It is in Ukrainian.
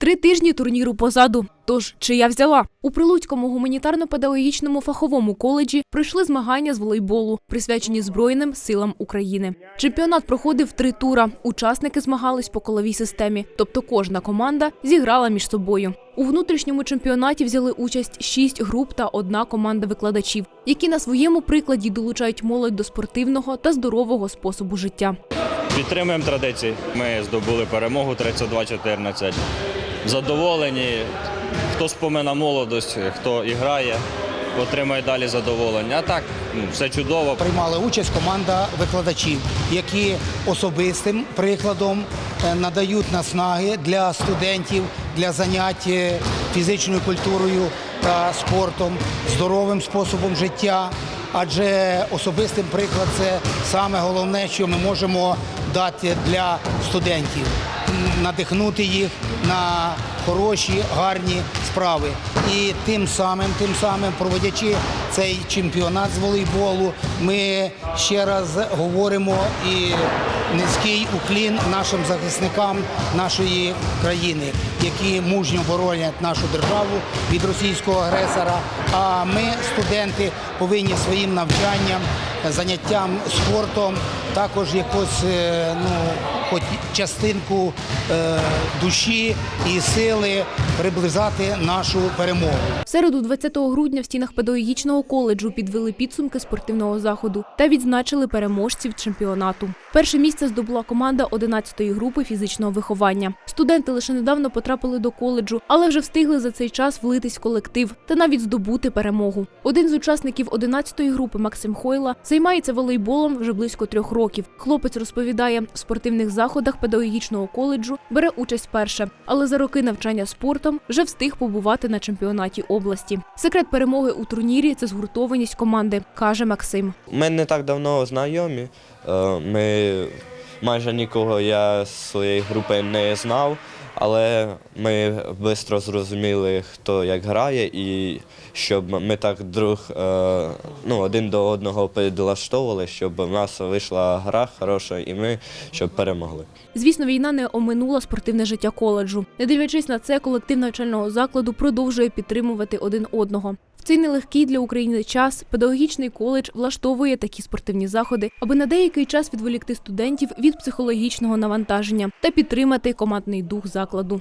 Три тижні турніру позаду. Тож чи я взяла у Прилуцькому гуманітарно-педагогічному фаховому коледжі пройшли змагання з волейболу, присвячені Збройним силам України. Чемпіонат проходив три тура. Учасники змагались по коловій системі, тобто кожна команда зіграла між собою. У внутрішньому чемпіонаті взяли участь шість груп та одна команда викладачів, які на своєму прикладі долучають молодь до спортивного та здорового способу життя. Підтримуємо традиції. Ми здобули перемогу 32-14. Задоволені. Хто спомина молодость, хто і грає, отримає далі задоволення. А так, ну, все чудово. Приймала участь команда викладачів, які особистим прикладом е, надають наснаги для студентів для занять е, фізичною культурою та спортом, здоровим способом життя. Адже особистим приклад це саме головне, що ми можемо дати для студентів, надихнути їх на хороші, гарні справи. І тим самим, тим самим, проводячи цей чемпіонат з волейболу, ми ще раз говоримо і низький уклін нашим захисникам нашої країни, які мужньо боронять нашу державу від російського агресора. А ми, студенти, повинні своїм навчанням, заняттям спортом також якось е, ну, хоч частинку е, душі і сили приближати нашу перемогу. В середу, 20 грудня, в стінах педагогічного коледжу підвели підсумки спортивного заходу та відзначили переможців чемпіонату. Перше місце здобула команда 11-ї групи фізичного виховання. Студенти лише недавно потрапили до коледжу, але вже встигли за цей час влитись в колектив та навіть здобути перемогу. Один з учасників 11-ї групи Максим Хойла займається волейболом вже близько трьох років. Хлопець розповідає, спортивних заходах педагогічного коледжу бере участь перше, але за роки навчання спортом вже встиг побувати на чемпіонаті області. Секрет перемоги у турнірі це згуртованість команди, каже Максим. Ми не так давно знайомі. Е, Ми майже нікого я своєї групи не знав, але ми швидко зрозуміли, хто як грає, і щоб ми так друг е, ну, один до одного підлаштовували, щоб в нас вийшла гра хороша, і ми щоб перемогли. Звісно, війна не оминула спортивне життя коледжу. Не дивлячись на це, колектив навчального закладу продовжує підтримувати один одного. В цей нелегкий для України час педагогічний коледж влаштовує такі спортивні заходи, аби на деякий час відволікти студентів від психологічного навантаження та підтримати командний дух закладу.